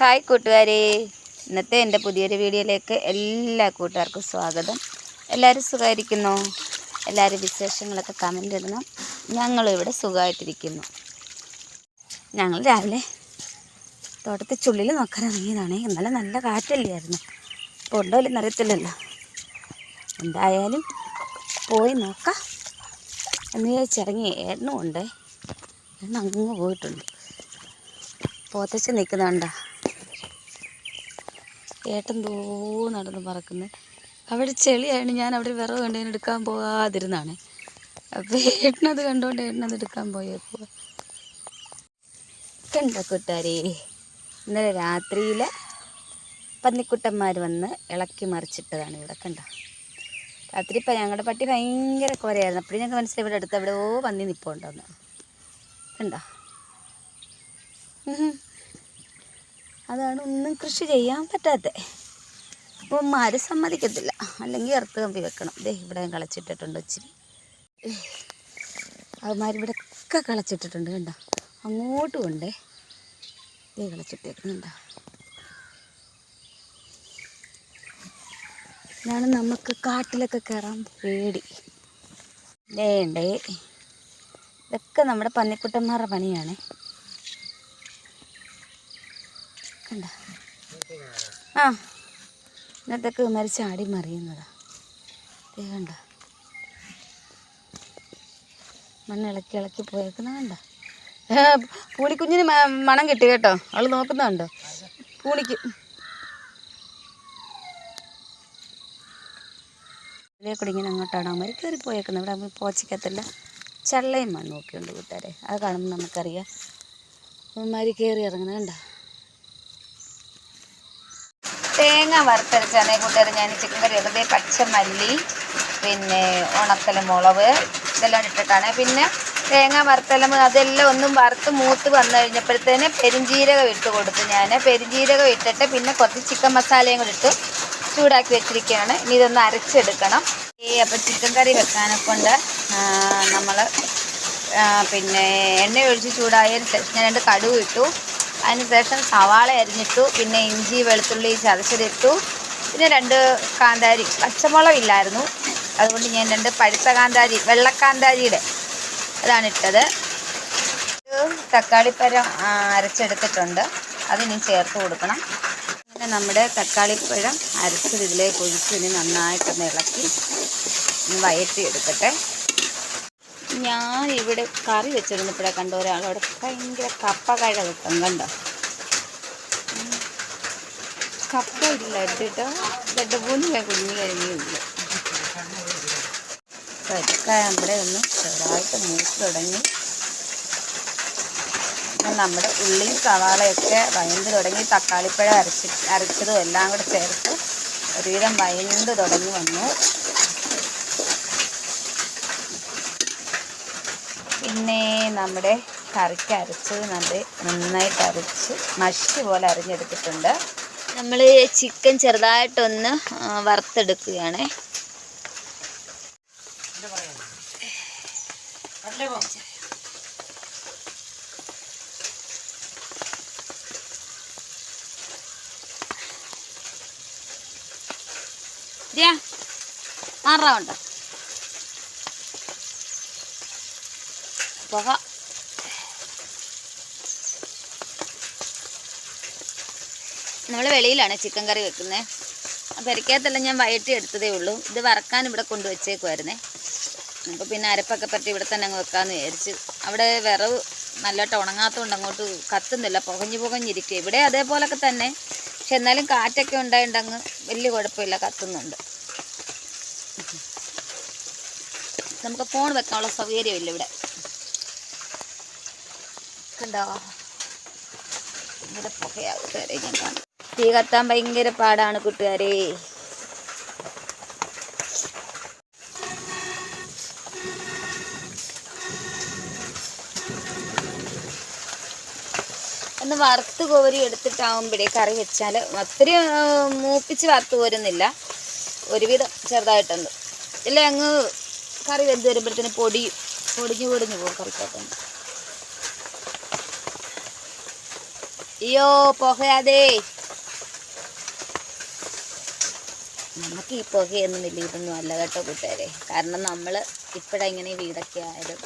Hi കൂട്ടുകാരെ. ഇന്നത്തെ എന്റെ പുതിയൊരു വീഡിയോയിലേക്ക് എല്ലാ കൂട്ടുകാർക്കും സ്വാഗതം. എല്ലാവരും സുഖമായിരിക്കുന്നു? എല്ലാവരും വിശേഷങ്ങളൊക്കെ കമന്റ് ഇടണം. ഞങ്ങളും ഇവിടെ സുഖമായിട്ടിരിക്കുന്നു. ഞങ്ങൾ രാവിലെ തോട്ടത്തിൽ ചുള്ളിൽ നോക്കാൻ ഇറങ്ങിയതാണ്. ഇന്നലെ നല്ല കാറ്റല്ലായിരുന്നു. ഇപ്പോൾ ഉണ്ടോ ഇല്ലെന്ന് അറിയത്തില്ലല്ലോ. എന്തായാലും പോയി നോക്കാം. എന്ന് വിചാരിച്ചിറങ്ങി ഏട്ടനും ഉണ്ട്. അങ്ങ് പോയിട്ടുണ്ട്. പോത്തച്ച് നിൽക്കുന്നുണ്ടോ? ഏട്ടൻ തോ നടന്ന് പറക്കുന്നത് അവിടെ ചെളിയാണ് ഞാൻ അവിടെ വിറവ് കണ്ടതിന് എടുക്കാൻ പോകാതിരുന്നാണ് അപ്പോൾ ഏട്ടനത് കണ്ടുകൊണ്ട് ഏട്ടനത് എടുക്കാൻ പോയേക്കുക കണ്ട കൂട്ടുകാരെ? ഇന്നലെ രാത്രിയിൽ പന്നിക്കുട്ടന്മാർ വന്ന് ഇളക്കി മറിച്ചിട്ടതാണ് ഇവിടെ കണ്ട? രാത്രി ഇപ്പം ഞങ്ങളുടെ പട്ടി ഭയങ്കര കുറയായിരുന്നു അപ്പോഴും ഞങ്ങൾക്ക് മനസ്സിലായി ഇവിടെ അടുത്ത് എവിടെയോ പന്നി നിൽപ്പുണ്ടെന്ന് കണ്ടോ. അതാണ് ഒന്നും കൃഷി ചെയ്യാൻ പറ്റാത്ത. അപ്പോൾ ഉമ്മാര് സമ്മതിക്കത്തില്ല. അല്ലെങ്കിൽ ഇറത്ത് കമ്പി വെക്കണം. ദേ ഇവിടെ കളച്ചിട്ടിട്ടുണ്ട് ഇച്ചിരി. അവന്മാരിവിടെ ഒക്കെ കളച്ചിട്ടിട്ടുണ്ട് കണ്ടോ? അങ്ങോട്ടും ഉണ്ടേ. ദേ കളച്ചിട്ടേക്കുന്നുണ്ടോ? ഇതാണ് നമുക്ക് കാട്ടിലൊക്കെ കയറാൻ പേടി. വേണ്ടേ ഇതൊക്കെ നമ്മുടെ പന്നിക്കുട്ടന്മാരുടെ പണിയാണ്. ആ. ഇന്നത്തൊക്കെ ഇമാരി ചാടി മറിയുന്നതാ. കണ്ട? മണ്ണ് ഇളക്കി പോയേക്കുന്ന കണ്ട? പൂണിക്കുഞ്ഞിന് മണം കിട്ടി കേട്ടോ. അവൾ നോക്കുന്നുണ്ടോ പൂണിക്ക്. ഇതിലേ കൂടി ഇങ്ങനെ അങ്ങോട്ടാണ്. അവന്മാർ കയറി പോയേക്കുന്നത്. ഇവിടെ നമ്മൾ പോച്ചയ്ക്കത്തില്ല ചള്ളയും മണ്ണ് നോക്കിയുണ്ട് കൂട്ടുകാരെ. അത് കാണുമ്പോൾ നമുക്കറിയാം. അവന്മാർ കയറി ഇറങ്ങുന്നത് കണ്ട? തേങ്ങ വറുത്തരച്ചാണ് കൂട്ടുകാരെ ഞാൻ ചിക്കൻ കറി വെറുതെ പച്ചമല്ലി പിന്നെ ഉണക്കൽ മുളക് ഇതെല്ലാം ഇട്ടിട്ടാണ്. പിന്നെ തേങ്ങ വറുത്തലം അതെല്ലാം ഒന്നും വറുത്ത് മൂത്ത് വന്നു കഴിഞ്ഞപ്പോഴത്തേന് പെരിഞ്ജീരകം ഇട്ട് കൊടുത്തു ഞാൻ. പെരിഞ്ജീരകം ഇട്ടിട്ട് പിന്നെ കുറച്ച് ചിക്കൻ മസാലയും കൂടി ഇട്ട് ചൂടാക്കി വെച്ചിരിക്കുകയാണ്. ഇനി ഇതൊന്ന് അരച്ചെടുക്കണം. ഈ അപ്പോൾ ചിക്കൻ കറി വെക്കാനെ കൊണ്ട് നമ്മൾ പിന്നെ എണ്ണ ഒഴിച്ച് ചൂടായതിന് ശേഷം ഞാൻ രണ്ട് കടുവ് ഇട്ടു. അതിനുശേഷം സവാള അരിഞ്ഞിട്ടു പിന്നെ ഇഞ്ചി വെളുത്തുള്ളി ചതച്ചതിട്ടു പിന്നെ രണ്ട് കാന്താരി പച്ചമുളക് ഇല്ലായിരുന്നു. അതുകൊണ്ട് ഞാൻ രണ്ട് പഴുത്ത കാന്താരി വെള്ളക്കാന്താരിയുടെ അതാണ് ഇട്ടത്. തക്കാളിപ്പഴം അരച്ചെടുത്തിട്ടുണ്ട്. അതിനി ചേർത്ത് കൊടുക്കണം. പിന്നെ നമ്മുടെ തക്കാളിപ്പഴം അരച്ചത് ഇതിലേക്ക് ഒഴിച്ച് ഇനി നന്നായിട്ടൊന്ന് ഇളക്കി വയറ്റി എടുക്കട്ടെ ഞാൻ ഇവിടെ കറി വെച്ചിരുന്നപ്പോഴേ കണ്ട ഒരാളവിടെ ഭയങ്കര കപ്പ കഴ കിട്ടും കണ്ടോ? കപ്പ ഇല്ല ഇട്ടിട്ടോ രണ്ട് മൂന്ന് കുഞ്ഞു കഴിഞ്ഞില്ല ഇതൊക്കെ നമ്മുടെ ഒന്ന് ചെറുതായിട്ട് മൂത്ത് തുടങ്ങി. നമ്മുടെ ഉള്ളിയും സവാളയൊക്കെ വയണ്ട് തുടങ്ങി തക്കാളിപ്പഴം അരച്ച് അരച്ചതും എല്ലാം കൂടെ ചേർത്ത് ഒരുവിധം വയണ്ട് തുടങ്ങി വന്നു പിന്നെ നമ്മുടെ കറിക്ക് അരച്ചത് നല്ല നന്നായിട്ട് അരച്ച് മഷി പോലെ അരിഞ്ഞെടുത്തിട്ടുണ്ട്. നമ്മൾ ചിക്കൻ ചെറുതായിട്ടൊന്ന് വറുത്തെടുക്കുകയാണ്. മാറാവുണ്ടോ പുക നമ്മൾ വെളിയിലാണ് ചിക്കൻ കറി വെക്കുന്നത്. അപ്പോൾ ഇരക്കകത്തെല്ലാം ഞാൻ വയറ്റി എടുത്തതേ ഉള്ളൂ. ഇത് വറക്കാൻ ഇവിടെ കൊണ്ടുവച്ചേക്കുമായിരുന്നേ അപ്പോൾ പിന്നെ അരപ്പൊക്കെ പറ്റി ഇവിടെ തന്നെ അങ്ങ് വെക്കാമെന്ന് വിചാരിച്ച്. അവിടെ വിറവ് നല്ലോട്ട് ഉണങ്ങാത്തതുകൊണ്ട് അങ്ങോട്ട് കത്തുന്നില്ല. പുകഞ്ഞു പുകഞ്ഞിരിക്കുക. ഇവിടെ അതേപോലൊക്കെ തന്നെ. പക്ഷെ എന്നാലും കാറ്റൊക്കെ ഉണ്ടായിട്ട് അങ്ങ് വലിയ കുഴപ്പമില്ല. കത്തുന്നുണ്ട്. നമുക്ക് ഫോൺ വെക്കാനുള്ള സൗകര്യമില്ല ഇവിടെ. കണ്ടോ? ഭയങ്കര കാണും. തീ കത്താൻ ഭയങ്കര പാടാണ് കൂട്ടുകാരെ. ഒന്ന് വറുത്ത് കോരി എടുത്തിട്ടാവുമ്പോഴേ കറി വെച്ചാൽ ഒത്തിരി മൂപ്പിച്ച് വറുത്ത് കോരുന്നില്ല. ഒരുവിധം ചെറുതായിട്ടുണ്ട്. ഇല്ല അങ്ങ് കറി വെന്ത് വരുമ്പോഴത്തേന് പൊടി പൊടിഞ്ഞു പൊടിഞ്ഞു പോകും കറിക്കകത്തുനിന്ന്. അയ്യോ പുകയാതെ നമുക്ക് ഈ പുകയൊന്നും വലിയ ഇതൊന്നും അല്ല കേട്ടോ കൂട്ടുകാരെ. കാരണം നമ്മൾ ഇപ്പോഴിങ്ങനെ വീടൊക്കെ ആയാലും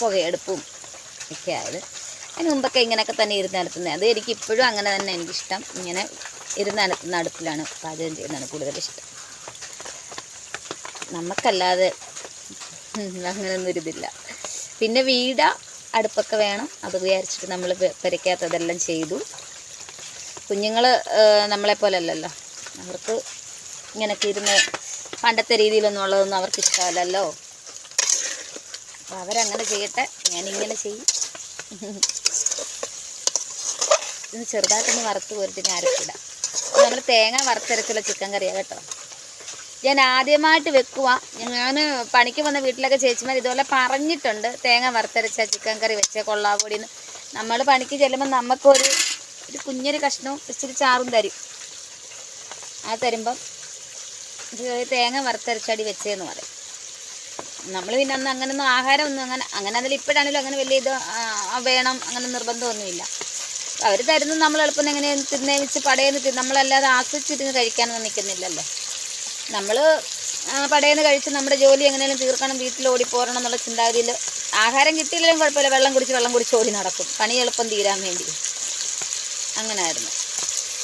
പുകയെടുപ്പും ഒക്കെ ആയത്. അതിന് മുമ്പൊക്കെ ഇങ്ങനെയൊക്കെ തന്നെ ഇരുന്ന് നടത്തുന്നത് അത് എനിക്ക് ഇപ്പോഴും അങ്ങനെ തന്നെ എനിക്കിഷ്ടം. ഇങ്ങനെ ഇരുന്ന് നടത്തുന്ന അടുപ്പിലാണ് പാചകം ചെയ്യുന്നതാണ് കൂടുതൽ ഇഷ്ടം. നമുക്കല്ലാതെ അങ്ങനെയൊന്നും ഒരിതില്ല പിന്നെ വീട അടുപ്പൊക്കെ വേണം. അത് വിചാരിച്ചിട്ട് നമ്മൾ പെരയ്ക്കകത്തതെല്ലാം ചെയ്തു. കുഞ്ഞുങ്ങൾ നമ്മളെ പോലെ അല്ലല്ലോ അവർക്ക് ഇങ്ങനെയൊക്കെ ഇരുന്ന് പണ്ടത്തെ രീതിയിലൊന്നും ഉള്ളതൊന്നും അവർക്ക് ഇഷ്ടമല്ലല്ലോ അപ്പോൾ അവരങ്ങനെ ചെയ്യട്ടെ. ഞാനിങ്ങനെ ചെയ്യും. ഇന്ന് ചെറുതായിട്ടൊന്ന് വറുത്ത് പോരിട്ട് ഞാൻ അരച്ചിടാം. നമ്മൾ തേങ്ങ വറുത്തരച്ചുള്ള ചിക്കൻ കറിയാണ് കേട്ടോ. ഞാൻ ആദ്യമായിട്ട് വെക്കുക ഞാൻ പണിക്ക് വന്ന വീട്ടിലൊക്കെ ചേച്ചിമാർ ഇതുപോലെ പറഞ്ഞിട്ടുണ്ട്. തേങ്ങ വറുത്തരച്ച ചിക്കൻ കറി വെച്ചേ കൊള്ളാപ്പൊടിന്ന് നമ്മൾ പണിക്ക് ചെല്ലുമ്പോൾ നമുക്കൊരു ഒരു കുഞ്ഞൊരു കഷ്ണവും ഇച്ചിരി ചാറും തരും. ആ തരുമ്പം തേങ്ങ വറുത്തരച്ചടി വെച്ചതെന്ന് പറയും. നമ്മൾ പിന്നെ അന്ന് അങ്ങനൊന്നും ആഹാരം ഒന്നും അങ്ങനെ അങ്ങനെ അതിൽ ഇപ്പോഴാണെങ്കിലും അങ്ങനെ വലിയ ഇത് വേണം അങ്ങനെ നിർബന്ധമൊന്നുമില്ല. അവർ തരുന്നത് നമ്മൾ എളുപ്പം എങ്ങനെ തിന്നേ വെച്ച് പടയെന്ന് നമ്മളല്ലാതെ ആസ്വദിച്ചിരുന്ന് കഴിക്കാനൊന്നും നിൽക്കുന്നില്ലല്ലോ നമ്മൾ പടയെന്ന് കഴിച്ച് നമ്മുടെ ജോലി എങ്ങനെയും തീർക്കണം വീട്ടിൽ ഓടിപ്പോരണം എന്നുള്ള ചിന്താഗതിയിൽ ആഹാരം കിട്ടിയില്ലെങ്കിലും കുഴപ്പമില്ല. വെള്ളം കുടിച്ച് വെള്ളം കുടിച്ച് ഓടി നടക്കും. പണി എളുപ്പം തീരാൻ വേണ്ടി. അങ്ങനായിരുന്നു.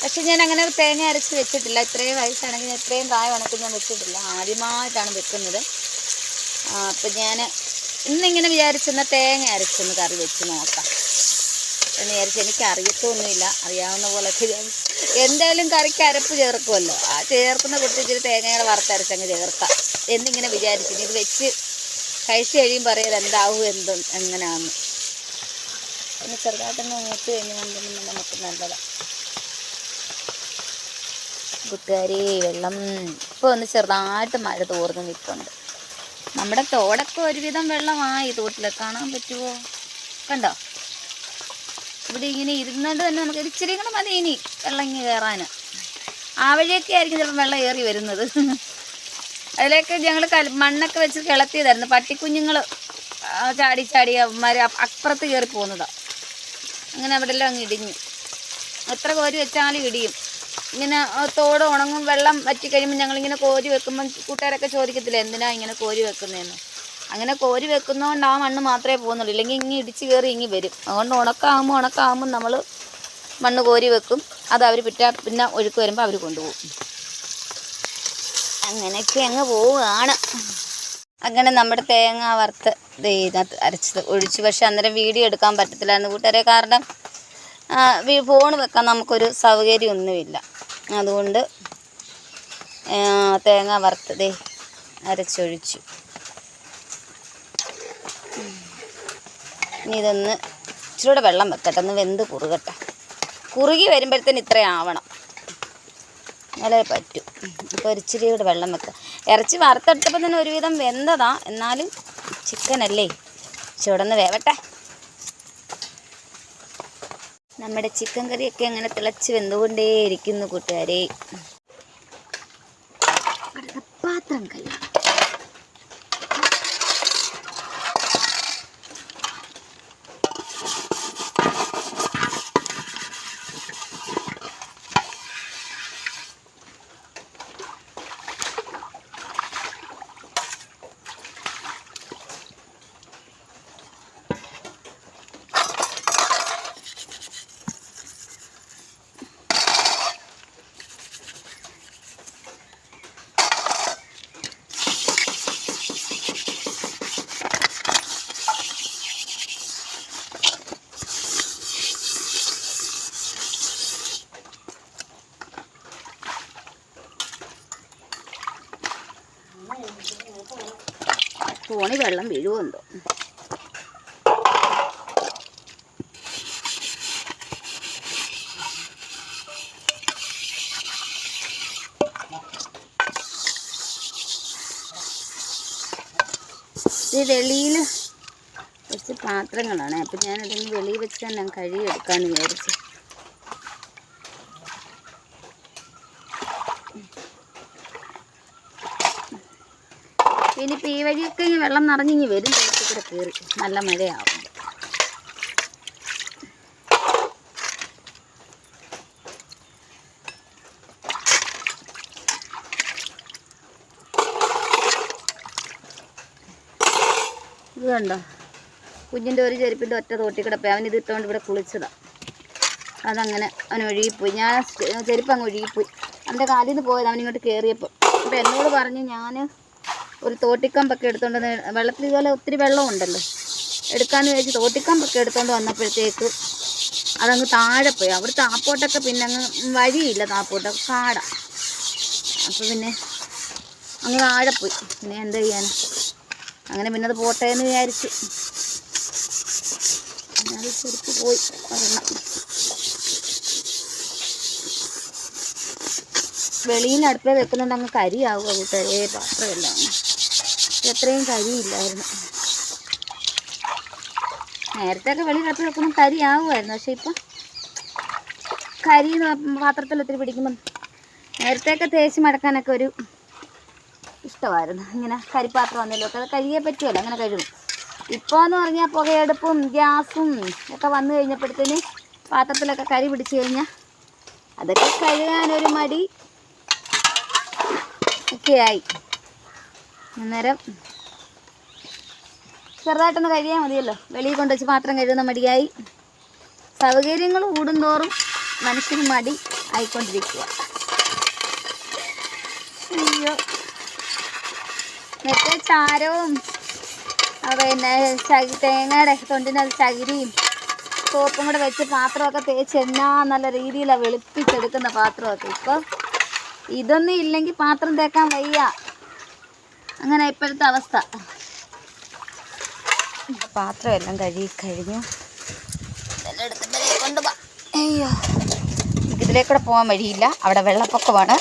പക്ഷെ ഞാൻ അങ്ങനെ ഒരു തേങ്ങ അരച്ച് വെച്ചിട്ടില്ല. ഇത്രയും വയസ്സാണെങ്കിൽ ഇത്രയും പ്രായമാണെങ്കിൽ ഞാൻ വെച്ചിട്ടില്ല. ആദ്യമായിട്ടാണ് വെക്കുന്നത്. അപ്പം ഞാൻ ഇന്നിങ്ങനെ വിചാരിച്ചെന്നാൽ തേങ്ങ അരച്ചൊന്ന് കറി വെച്ച് നോക്കാം. എന്ന് വിചാരിച്ച് എനിക്ക് അറിയത്തൊന്നുമില്ല അറിയാവുന്ന പോലൊക്കെ വിചാരിച്ച് എന്തായാലും കറിക്ക് അരപ്പ് ചേർക്കുമല്ലോ. ആ ചേർക്കുന്ന കുട്ടി ഇച്ചിരി തേങ്ങയുടെ വറുത്തരച്ചങ്ങ് ചേർക്കാം എന്നിങ്ങനെ വിചാരിച്ചു ഇത് വെച്ച് കഴിച്ച് കഴിയുമ്പോൾ പറയാതെ എന്താവും എന്തും എങ്ങനെയാണെന്ന് പിന്നെ ചെറുതായിട്ടൊന്ന് മൂത്ത് കഴിഞ്ഞുകൊണ്ടെങ്കിൽ നമുക്ക് നല്ലതാണ് കൂട്ടുകാരി വെള്ളം ഇപ്പോൾ ഒന്ന് ചെറുതായിട്ട് മഴ തോർന്ന് നിൽപ്പുണ്ട്. നമ്മുടെ തോടൊക്കെ ഒരുവിധം വെള്ളമായി തോട്ടിലെ കാണാൻ പറ്റുമോ കണ്ടോ? ഇവിടെ ഇങ്ങനെ ഇരുന്നുകൊണ്ട് തന്നെ നമുക്ക് ഇച്ചിരി കൂടെ മതി ഇനി വെള്ളം ഇങ്ങനെ കയറാൻ ആ വഴിയൊക്കെ ആയിരിക്കും ചിലപ്പോൾ വെള്ളം ഏറി വരുന്നത്. അതിലേക്ക് ഞങ്ങൾ മണ്ണൊക്കെ വെച്ച് കിളത്തിയതായിരുന്നു. പട്ടിക്കുഞ്ഞുങ്ങൾ ചാടി ചാടി അവന്മാർ അപ്പുറത്ത് കയറി പോകുന്നതാണ് അങ്ങനെ അവിടെ എല്ലാം അങ്ങ് ഇടിഞ്ഞു. എത്ര കോരി വെച്ചാലും ഇടിയും. ഇങ്ങനെ തോട് ഉണങ്ങും വെള്ളം വറ്റി കഴിയുമ്പോൾ ഞങ്ങളിങ്ങനെ കോരി വെക്കുമ്പം കൂട്ടുകാരൊക്കെ ചോദിക്കത്തില്ല എന്തിനാ ഇങ്ങനെ കോരി വെക്കുന്നതെന്ന് അങ്ങനെ കോരി വെക്കുന്നതുകൊണ്ട് ആ മണ്ണ് മാത്രമേ പോകുന്നുള്ളൂ. ഇല്ലെങ്കിൽ ഇങ്ങി ഇടിച്ച് കയറി ഇങ്ങി വരും. അതുകൊണ്ട് ഉണക്കാകുമ്പോൾ ഉണക്കാകുമ്പോൾ നമ്മൾ മണ്ണ് കോരി വെക്കും. അത് അവർ പിറ്റ പിന്നെ ഒഴുക്ക് വരുമ്പോൾ അവർ കൊണ്ടുപോകും. അങ്ങനെയൊക്കെ അങ്ങ് പോവുകയാണ്. അങ്ങനെ നമ്മുടെ തേങ്ങ വറുത്ത് ഇതിനകത്ത് അരച്ചത് ഒഴിച്ചു. പക്ഷെ അന്നേരം വീഡിയോ എടുക്കാൻ പറ്റത്തില്ലായിരുന്നു കൂട്ടുകാരെ. കാരണം ഫോൺ വെക്കാൻ നമുക്കൊരു സൗകര്യമൊന്നുമില്ല അതുകൊണ്ട് തേങ്ങ വറുത്തതേ അരച്ചൊഴിച്ചു. ഇനി ഇതൊന്ന് ഇച്ചിരൂടെ വെള്ളം വെക്കട്ടെ ഒന്ന് വെന്ത് കുറുകട്ടെ. കുറുകി വരുമ്പോഴത്തേന് ഇത്രയും ആവണം. എന്നാലേ പറ്റൂ. അപ്പോൾ ഒരു ഇച്ചിരി കൂടെ വെള്ളം വെക്കുക ഇറച്ചി വറുത്തെടുത്തപ്പോൾ തന്നെ ഒരുവിധം വെന്തതാ. എന്നാലും ചിക്കനല്ലേ. ചുടന്ന് വേവട്ടെ. നമ്മുടെ ചിക്കൻ കറിയൊക്കെ അങ്ങനെ തിളച്ച് വെന്തുകൊണ്ടേയിരിക്കുന്നു കൂട്ടുകാരെ. പാത്രം കഴുകാം വെള്ളം വീഴുമെന്തോ. ഇത് വെളിയിൽ കുറച്ച് പാത്രങ്ങളാണ്. അപ്പം ഞാനതൊന്ന് വെളിയിൽ വെച്ച് തന്നെ കഴുകി എടുക്കാമെന്ന് വിചാരിച്ചു. ഇനിയിപ്പോൾ ഈ വഴിയൊക്കെ ഇനി വെള്ളം നിറഞ്ഞിങ്ങി വരും. തേച്ചു കൂടെ നല്ല മഴയാവും. ഇത് കണ്ടോ? കുഞ്ഞിന്റെ ഒരു ചെരുപ്പിന്റെ ഒറ്റ തോട്ടി കിടപ്പേ. അവൻ ഇത് ഇട്ടുകൊണ്ട് ഇവിടെ കുളിച്ചതാണ് അതങ്ങനെ അവൻ ഒഴുകിപ്പോയി. ഞാൻ ചെരുപ്പ് അങ്ങ് ഒഴുകിപ്പോയി. അവന്റെ കാലിൽ നിന്ന് പോയത് അവനിങ്ങോട്ട് കയറിയപ്പോൾ അപ്പം എന്നോട് പറഞ്ഞ് ഞാൻ ഒരു തോട്ടിക്കമ്പൊക്കെ എടുത്തോണ്ട് വന്ന് വെള്ളത്തിൽ ഇതുപോലെ ഒത്തിരി വെള്ളമുണ്ടല്ലോ എടുക്കാമെന്ന് വിചാരിച്ച് തോട്ടിക്കമ്പൊക്കെ എടുത്തോണ്ട് വന്നപ്പോഴത്തേക്ക് അതങ്ങ് താഴെ പോയി. അവിടെ താപ്പോട്ടൊക്കെ പിന്നെ അങ്ങ് വഴിയില്ല താപ്പോട്ട കാട. അപ്പോൾ പിന്നെ അങ്ങ് താഴെ പോയി. പിന്നെ എന്താ ചെയ്യാൻ അങ്ങനെ പിന്നെ അത് പോട്ടേന്ന് വിചാരിച്ചു. പോയി. ഒരെണ്ണം. വെളിയിൽ നിന്ന് അടുപ്പേ വെക്കുന്നുണ്ട്. അങ്ങ് കരിയാവുക കൂട്ടേ പാത്രമെല്ലാം എത്രയും കരിയില്ലായിരുന്നു. നേരത്തെയൊക്കെ വെളിയിൽ അടുപ്പ് വെക്കുമ്പോൾ കരിയാവുമായിരുന്നു. പക്ഷെ ഇപ്പം കരി പാത്രത്തിൽ ഒത്തിരി പിടിക്കുമ്പം നേരത്തെയൊക്കെ തേച്ച് മടക്കാനൊക്കെ ഒരു ഇഷ്ടമായിരുന്നു. ഇങ്ങനെ കരിപ്പാത്രം വന്നല്ലോ. ഒക്കെ അത് കഴിയേ പറ്റുമല്ലോ. അങ്ങനെ കഴുകും. ഇപ്പോൾ എന്ന് പറഞ്ഞാൽ പുകയെടുപ്പും ഗ്യാസും ഒക്കെ വന്നു കഴിഞ്ഞപ്പോഴത്തേന് പാത്രത്തിലൊക്കെ കരി പിടിച്ചു കഴിഞ്ഞാൽ അതൊക്കെ കഴുകാനൊരു മടി ഒക്കെയായി അന്നേരം ചെറുതായിട്ടൊന്ന് കഴിയാൽ മതിയല്ലോ. വെളിയിൽ കൊണ്ടുവച്ച് പാത്രം കഴുകുന്ന മടിയായി. സൗകര്യങ്ങൾ കൂടുന്തോറും മനുഷ്യന് മടി ആയിക്കൊണ്ടിരിക്കുക അയ്യോ. മറ്റേ ചാരവും പിന്നെ തേങ്ങയുടെ തൊണ്ടിന്റെ ചകിരിയും സോപ്പും കൂടെ വെച്ച് പാത്രമൊക്കെ തേച്ച് എന്നാ നല്ല രീതിയിലാണ് വെളുപ്പിച്ചെടുക്കുന്ന പാത്രമൊക്കെ. ഇപ്പം ഇതൊന്നും ഇല്ലെങ്കിൽ പാത്രം തേക്കാൻ വയ്യ. അങ്ങനെ ഇപ്പോഴത്തെ അവസ്ഥ. പാത്രം എല്ലാം കഴുകി കഴിഞ്ഞു. ഇതെല്ലാം എടുത്ത് ഇവരെ കൊണ്ടുപോ അയ്യോ ഇതിലേക്കൂടെ പോകാൻ വഴിയില്ല. അവിടെ വെള്ളപ്പൊക്കമാണ്.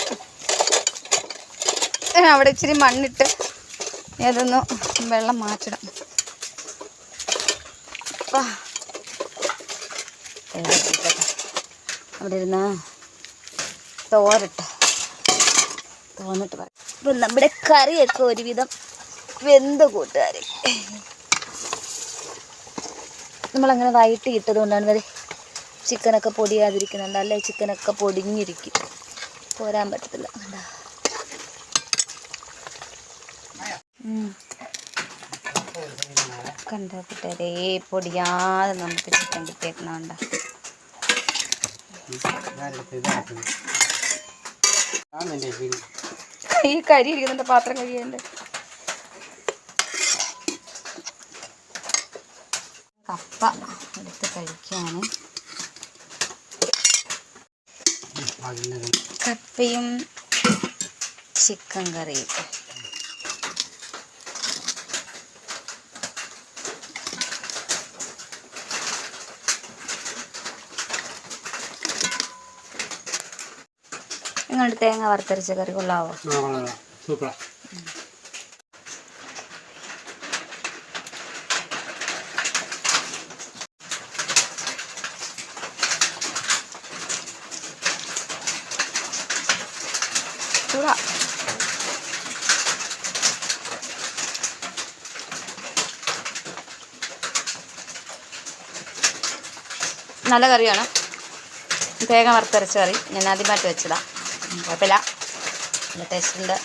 അവിടെ ഇച്ചിരി മണ്ണിട്ട് ഏതൊന്ന് വെള്ളം മാറ്റണം അപ്പാ. അവിടെ ഇരുന്ന് തോരട്ടെ. തോന്നിട്ട് പറയാം. നമ്മുടെ കറിയൊക്കെ ഒരുവിധം വെന്ത് കൂട്ടുകാർ നമ്മളങ്ങനെ വൈകിട്ട് ഇട്ടത് കൊണ്ടാണ് വരെ ചിക്കനൊക്കെ പൊടിയാതിരിക്കുന്നുണ്ട്. അല്ലെ? ചിക്കനൊക്കെ പൊടിഞ്ഞിരിക്കും. പോരാൻ പറ്റത്തില്ല. കണ്ടാ? കൂട്ടുകാരേ? പൊടിയാതെ നമുക്ക് ചിക്കൻ കിട്ടിയേക്കണണ്ട ഈ കരി ഇരിക്കുന്നുണ്ട് പാത്രം കഴിയാണ്ട് കപ്പ എടുത്ത് കഴിക്കാണ്. കപ്പയും ചിക്കൻ കറിയും. നിങ്ങളുടെ തേങ്ങ വറുത്തരച്ച കറി കൊള്ളാവോ? സൂപ്പറാ. ചൂടാ. നല്ല കറിയാണ്. തേങ്ങ വറുത്തരച്ച കറി. ഞാൻ ആദ്യമായിട്ട് വെച്ചതാണ് കുഴപ്പമില്ല. നല്ല ടേസ്റ്റ് ഉണ്ട്.